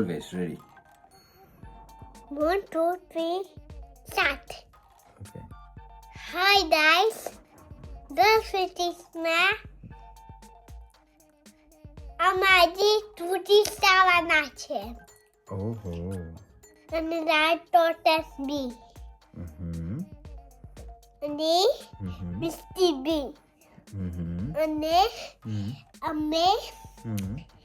always ready. One, two, three, start. Okay. Hi guys, this is me. I'm সাবান আছে ওহো and I thought that's me. Mm-hmm. And then mm-hmm. Mr. B. Mm-hmm. And then mm-hmm. a man. Mm-hmm. mm-hmm.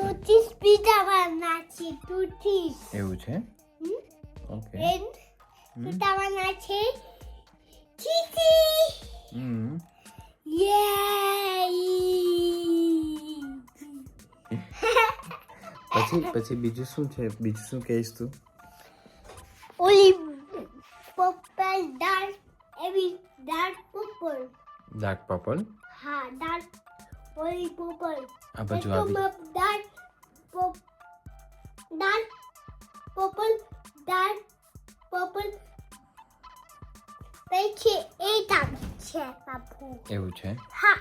બી જવાના છે તૂટીસ એવું છે? Okay. N તૂટાવાના નાચે ચીચી. હમ. યે. પછી પછી બીજું શું છે? બીજું શું કહીશ તું? ઓલી પર્પલ ડાર્ક એવી ડાર્ક પર્પલ ડાર્ક પર્પલ હા ડાર્ક ઓલી પર્પલ આ બાજુ આવી. ડાર્ક purple, dark purple પછી એ ટાઈપ છે બાપુ. એવું છે? હા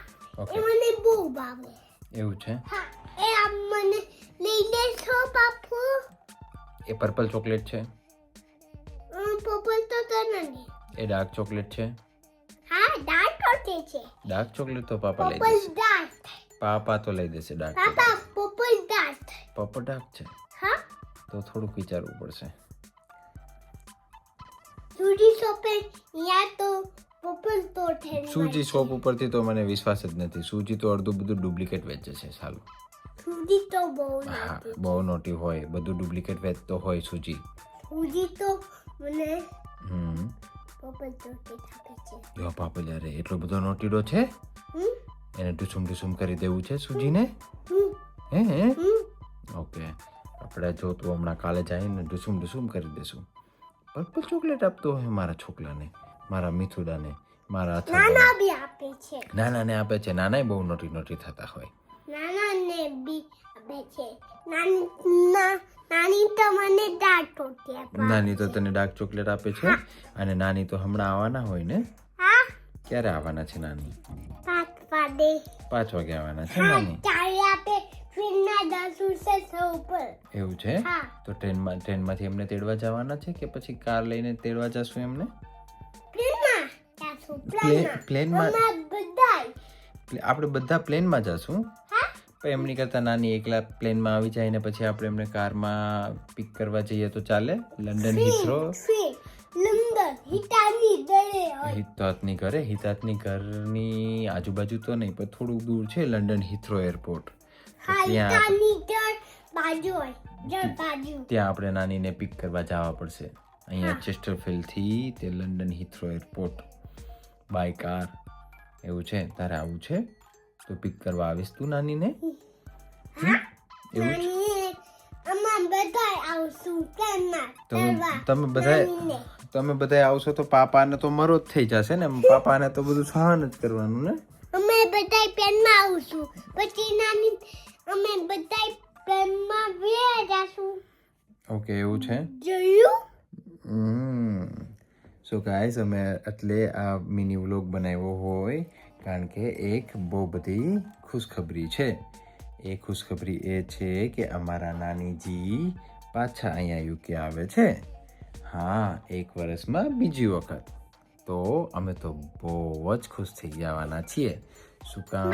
એ મને બહુ ભાવે. એવું છે? હા એ આમ મને લઈ લેશો બાપુ? એ પર્પલ ચોકલેટ છે? પર્પલ તો તને એ ડાર્ક ચોકલેટ છે? હા ડાર્ક ચોકલેટ છે. ડાર્ક ચોકલેટ તો પાપા લઈ પર્પલ ડાર્ક પાપા તો લઈ દેશે ડાર્ક પાપા પર્પલ ડાર્ક પર્પલ ડાર્ક છે? તો થોડુંક વિચારવું પડશે. યા સૂજી શોપ ઉપરથી તો મને વિશ્વાસ જ નથી. સૂજી તો અડધું બધું ડુપ્લિકેટ વેચે છે સાલું. જુડી તો બહુ હા બહુ નોટી હોય. બધું ડુપ્લિકેટ વેચતો હોય સૂજી. જુડી તો મને હમ. પર્પલ તો ઠેર આપે છે. એવા પાપા યારે એટલો બધો નોટીડો છે એને ટુસુમ ટુસુમ કરી દેવું છે સૂજીને? હે હે? ઓકે. આપણે જો તું હમણાં કાલે જઈને ડુસુમ ડુસુમ કરી દેશું. પર્પલ ચોકલેટ આપતો હોય મારા છોકરાને મારા મિથુડાને મારા નાના બી આપે છે. નાનાને આપે છે. નાનાય બહુ નોટી નોટી થતા હોય. નાનાને બી આપે છે. નાની નાની તો મને ડાર્ક હોતી નાની તો તને ડાર્ક ચોકલેટ આપે છે? અને નાની તો હમણાં આવવાના હોય ને? હા. ક્યારે આવવાના છે નાની? પાંચ વાગે. પાંચ વાગે આવવાના છે નાની? ચારે આપે. ફિરના દસ છે સૌ ઉપર. એવું છે? હા. તો ટ્રેનમાં ટ્રેનમાંથી એમને તેડવા જવાના છે કે પછી કાર લઈને તેડવા જશું એમને? પ્લેનમાં જાશું પ્લેન પ્લેનમાં. આપણે બધા પ્લેનમાં જશું? હા? પણ એમની કરતાં નાની એકલા પ્લેનમાં આવી જાય ને પછી આપણે એમને કારમાં પિક કરવા જઈએ તો ચાલે? London Heathrow? હિતાતની ઘરે? હિતાતની ઘરની આજુબાજુ તો નહીં પણ થોડુંક દૂર છે લંડન હિથ્રો એરપોર્ટ. ત્યાં હિટાની બાજુ હોય બાજુ. ત્યાં આપણે નાનીને પિક કરવા જવા પડશે. અહીંયા ચેસ્ટરફિલ્ડથી તે London Heathrow airport by car એવું છે તારે આવું છે તો પિક કરવા આવીશ તું નાનીને. તમે બધા તમે બધા આવશો તો પાપાને તો મરો જ થઈ જશે ને પાપાને તો બધું સહન જ કરવાનું ને. અમે બધાય પ્લેનમાં આવશું. પછી નાની અમે બધા પ્લેનમાં વે જાશું. ઓકે એવું છે? જોયું? સો ગાઈઝ અમે એટલે આ મિની વ્લોગ બનાવ્યો હોય કારણ કે એક બહુ બધી ખુશખબરી છે. એ ખુશખબરી એ છે કે અમારા નાનીજી પાછા અહીંયા યુકે આવે છે. હા એક વર્ષમાં બીજી વખત. તો અમે તો બહુ જ ખુશ થઈ જવાના છીએ. શું કામ?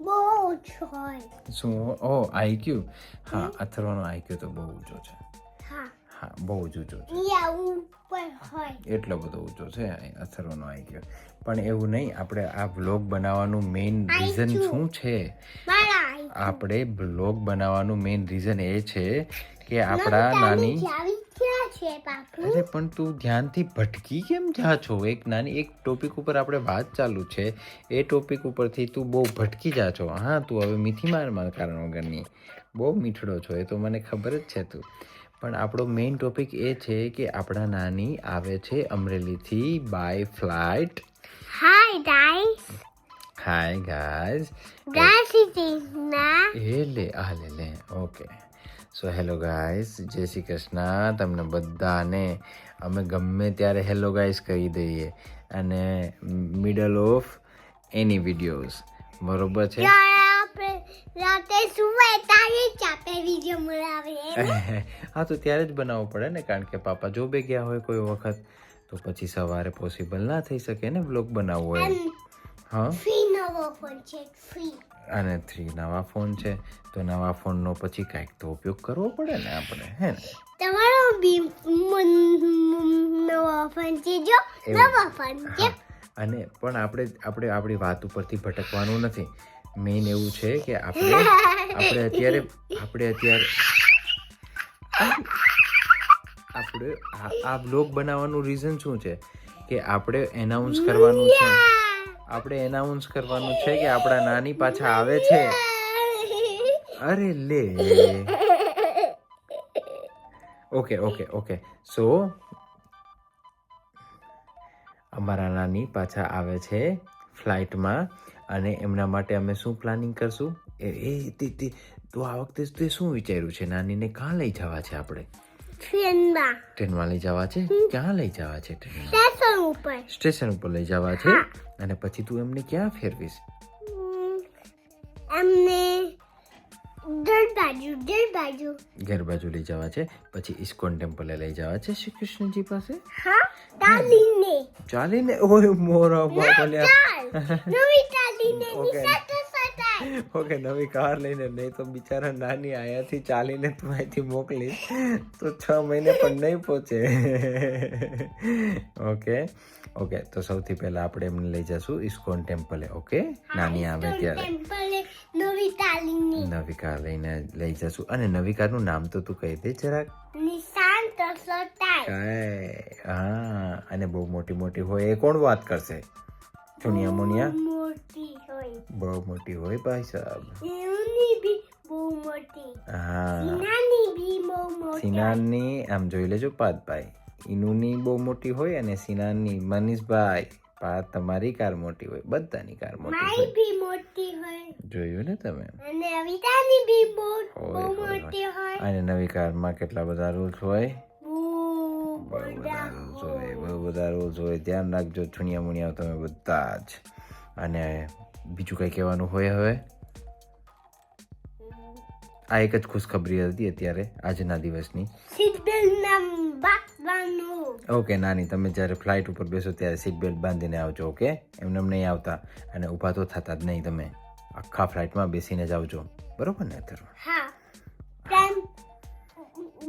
બહુ ઓછો હોય શું ઓ આઈક્યુ હા અથર્વનો આઈક્યુ તો બહુ ઊંચો છે હા હા બહુ જ ઊંચો છે અહીંયા ઉપર હોય એટલો બધો ઊંચો છે અથર્વનો આઈક્યુ પણ એવું નહીં આપણે આ બ્લોગ બનાવવાનું મેઇન રીઝન શું છે? આપણે બ્લોગ બનાવવાનું મેઇન રીઝન એ છે કે આપણા નાની છે બાપુ? અરે પણ તું ધ્યાનથી ભટકી કેમ જા છો? એક નાની એક ટોપિક ઉપર આપણે વાત ચાલુ છે. એ ટોપિક ઉપરથી તું બહુ ભટકી જા છો. હા તું હવે મીઠી માર માર કારણ વગરની. બહુ મીઠડો છો એ તો મને ખબર જ છે તું. પણ આપણો મેઇન ટોપિક એ છે કે આપણા નાની આવે છે અમરેલીથી by flight hi guys hi guys guys is ના એ લે આ લે લે. ઓકે સો હેલો ગાઈસ જય શ્રી કૃષ્ણ. તમને બધાને અમે ગમે ત્યારે હેલો ગાઈસ કહી દઈએ અને મિડલ ઓફ એની વિડીયોઝ બરોબર છે? હા, તો ત્યારે જ બનાવવું પડે ને, કારણ કે પાપા જોબે ગયા હોય કોઈ વખત, તો પછી સવારે પોસિબલ ના થઈ શકે ને બ્લોગ બનાવવો હોય. હા? નવો ફોન છે અને થ્રી નવા ફોન છે તો નવા ફોનનો પછી કાંઈક તો ઉપયોગ કરવો પડે ને આપણે હે ને? તમારો બી નવો ફોન છે જો. નવો ફોન છે. અને પણ આપણે આપણે આપણી વાત ઉપરથી ભટકવાનું નથી. મેઇન એવું છે કે આપણે આપણે અત્યારે આપણે અત્યારે આપણે આ આ બ્લોગ બનાવવાનું રીઝન શું છે? કે આપણે એનાઉન્સ કરવાનું છે. આપણે એનાઉન્સ કરવાનું છે કે આપણા નાની પાછા આવે છે. અરે લે. ઓકે ઓકે ઓકે સો અમારા નાની પાછા આવે છે ફ્લાઇટમાં અને એમના માટે અમે શું પ્લાનિંગ કરશું? એ તે- તે આ વખતે તે શું વિચાર્યું છે? નાનીને ક્યાં લઈ જવા છે આપણે? ટ્રેનમાં. ટ્રેનમાં લઈ જવા છે? ક્યાં લઈ જવા છે ટ્રેન સ્ટેશન ઉપર. સ્ટેશન ઉપર લઈ જવા છે? અને પછી તું એમને ક્યાં ફેરવીશ? એમને દર બાજુ ઘર બાજુ. લઈ જવા છે? પછી ઇસ્કોન ટેમ્પલે લઈ જવા છે શ્રી કૃષ્ણજી પાસે? હા ચાલીને. ચાલીને? ઓય મોરા બાપલ્યા ચાલ. નવી ચાલીને Okay. ઓકે નવી કાર લઈને નહીં તો બિચારા નાની અહીંયાથી ચાલીને તું અહીંથી મોકલી તો છ મહિને પણ નહીં પહોંચે. ઓકે ઓકે તો સૌથી પહેલા આપણે એમને લઈ જશું ઇસ્કોન ટેમ્પલે ઓકે? નાની આવે ત્યારે. નવી કાર લઈને. લઈ જશું. અને નવી કારનું નામ તો તું કહી દે જરાક. હા અને બહુ મોટી મોટી હોય એ કોણ વાત કરશે? ચુનિયા મુનિયા? મોટી હોય. બહુ મોટી હોય ભાઈ સાહેબ. એની બી બહુ મોટી. હા. નાની બી બહુ મોટી. સિનાનની આમ જોઈ લેજો પાતભાઈ ઇનુની બહુ મોટી હોય અને સિનાનની મનીષભાઈ. પાત તમારી કાર મોટી હોય બધાની કાર મોટી મારી બી મોટી હોય. જોયું ને તમે? અને અવિતાની બી બહુ મોટી હોય. અને નવી કારમાં કેટલા બધા રૂલ્સ હોય? બહુ બધા રૂલ્સ હોય. બહુ બધા રૂલ્સ હોય. ધ્યાન રાખજો છુણિયા મુણિયા તમે બધા જ. અને બીજું કંઈ કહેવાનું હોય હવે? આ એક જ ખુશખબરી હતી અત્યારે આજના દિવસની. ઓકે નાની તમે જ્યારે ફ્લાઇટ ઉપર બેસો ત્યારે સીટ બેલ્ટ બાંધીને આવજો ઓકે એમને એમ નહીં આવતા. અને ઊભા તો થતા જ નહીં તમે. આખા ફ્લાઇટમાં બેસીને જ આવજો. બરોબર ને અત્યારે? હા.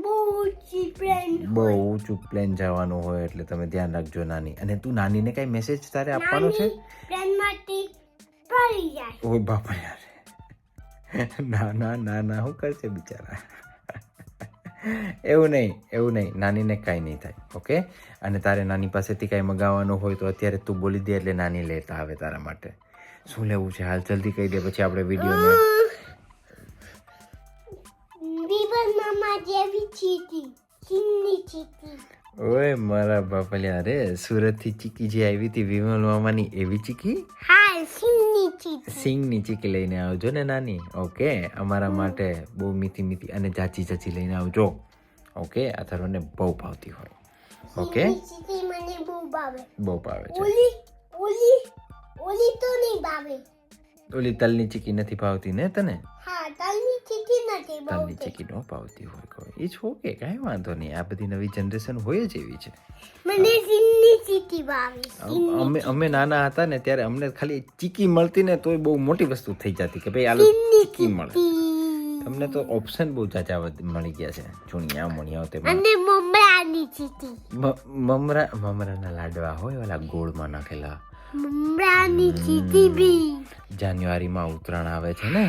બહુ ઊંચી પ્લેન બહુ ઊંચું પ્લેન જવાનું હોય એટલે તમે ધ્યાન રાખજો નાની. અને તું નાનીને કઈ મેસેજ તારે આપવાનો છે? પ્લેનમાંથી પડી જાય. ઓ બાપા યાર. ના ના ના ના શું કરશે બિચારા? એવું નહીં એવું નહીં. નાનીને કાંઈ નહીં થાય ઓકે? અને તારે નાની પાસેથી કાંઈ મગાવવાનું હોય તો અત્યારે તું બોલી દે એટલે નાની લેતા આવે તારા માટે. શું લેવું છે? હાલ જલ્દી કહી દે પછી આપણે વિડીયોને વિવન મામા જેવી ચીટી ચીની ચીટી. ઓય મારા બાપલિયા રે સુરતથી ચીકી જે આવી હતી વિમલ મામાની એવી ચીકી? હા સિંગની ચીકી સિંગની ચીકી લઈને આવજો ને નાની ઓકે? અમારા માટે બહુ મીઠી મીઠી અને જાચી જાચી લઈને આવજો ઓકે? અથર્વને બહુ ભાવતી હોય ઓકે? ચીકી મને બહુ ભાવે. બહુ ભાવે છે. ઓલી ઓલી ઓલી તો નહીં ભાવે. ઓલી તલની ચીકી નથી ભાવતી ને તને? હા ચીટી નથી તલની ભાવતી ચીકી ન ભાવતી હોય કોઈ. એ ઓકે કાંઈ વાંધો નહીં. આ બધી નવી જનરેશન હોય જ એવી છે. મને સિંગની ચીકી ભાવી અમે અમે નાના હતા ને ત્યારે અમને ખાલી ચીકી મળતી ને તોય બહુ મોટી વસ્તુ થઈ જતી કે ભાઈ આ ચીકી મળે. તમને તો ઓપ્શન બહુ જાજા મળી ગયા છે. ચૂણિયા મુણિયા તે અને મમરાની ચીકી. મમરા મમરાના લાડવા હોય ઓલા ગોળમાં નાખેલા. મમરાની ચીકી બી. જાન્યુઆરીમાં ઉત્તરાયણ આવે છે ને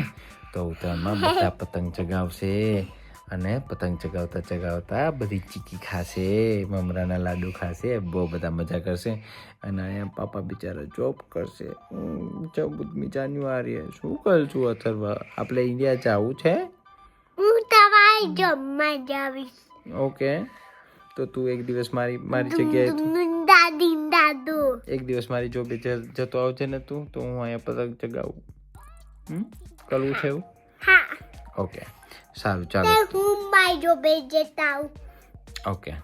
તો ઉત્તરાયણમાં બધા પતંગ ચગાવશે અને પતંગ ચગાવતા ચગાવતા બધી ચીકી ખાશે મમરાના લાડુ ખાશે બહુ બધા મજા કરશે અને અહીંયા પાપા બિચારા જોબ કરશે. ચૌદમી જાન્યુઆરીએ. શું કરશું અથર્વ? આપણે ઇન્ડિયા જવું છે? હું તમારી જમવા જાવીશ ઓકે. તો તું એક દિવસ મારી મારી જગ્યાએ દાદી દાદુ. એક દિવસ મારી જોબે જતો આવજે ને તું તો હું અહીંયા પતંગ ચગાવું. હમ? કરવું છે એવું? હા. ઓકે. સારું ચાલો. હું મારી જોબે જતા ઓકે.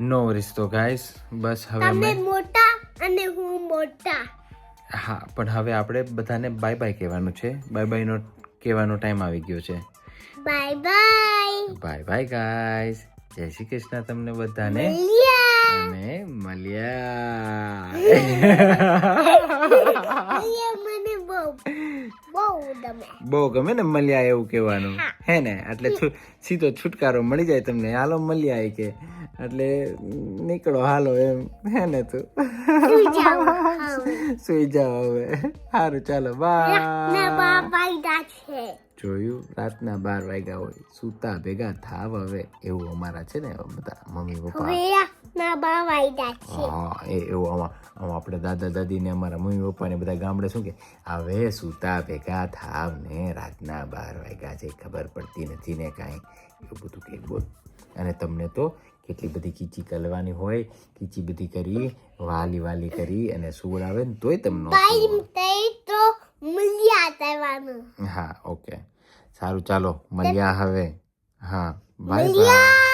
નો વરીસ તો ગાઈસ બસ હવે અમે મોટા અને હું મોટા. હા પણ હવે આપણે બધાને બાય બાય કહેવાનું છે. બાય બાયનો કહેવાનો ટાઈમ આવી ગયો છે. Bye bye bye bye guys જય શ્રી કૃષ્ણ તમને બધાને. અને મળ્યા મને બહુ. બહુ ગમે ને મળ્યા એવું કહેવાનું. હે. ને? એટલે સીધો છુટકારો મળી જાય તમને. હાલો મળ્યા કે. એટલે નીકળો હાલો એમ. હે ને તું? સુઈ જાઓ હવે. સારું ચાલો બાય જોયું? રાતના બાર વાગ્યા હોય. સૂતા ભેગા થાવ હવે. એવું અમારા છે ને બધા મમ્મી પપ્પા. હા એ એવું આમાં આપણે દાદા દાદી ને અમારા મમ્મી પપ્પા ને બધા ગામડે શું કે હવે સૂતા ભેગા થાવ ને રાતના બાર વાગ્યા છે ખબર પડતી નથી ને કાંઈ. એવું બધું કે બોલ. અને તમને તો કેટલી બધી કીચી કરવાની હોય કીચી બધી કરી વાલી વાલી કરી અને સૂળ આવે ને તોય તમને હા ઓકે. સારું ચાલો મળ્યા હવે. હા બાય બાય.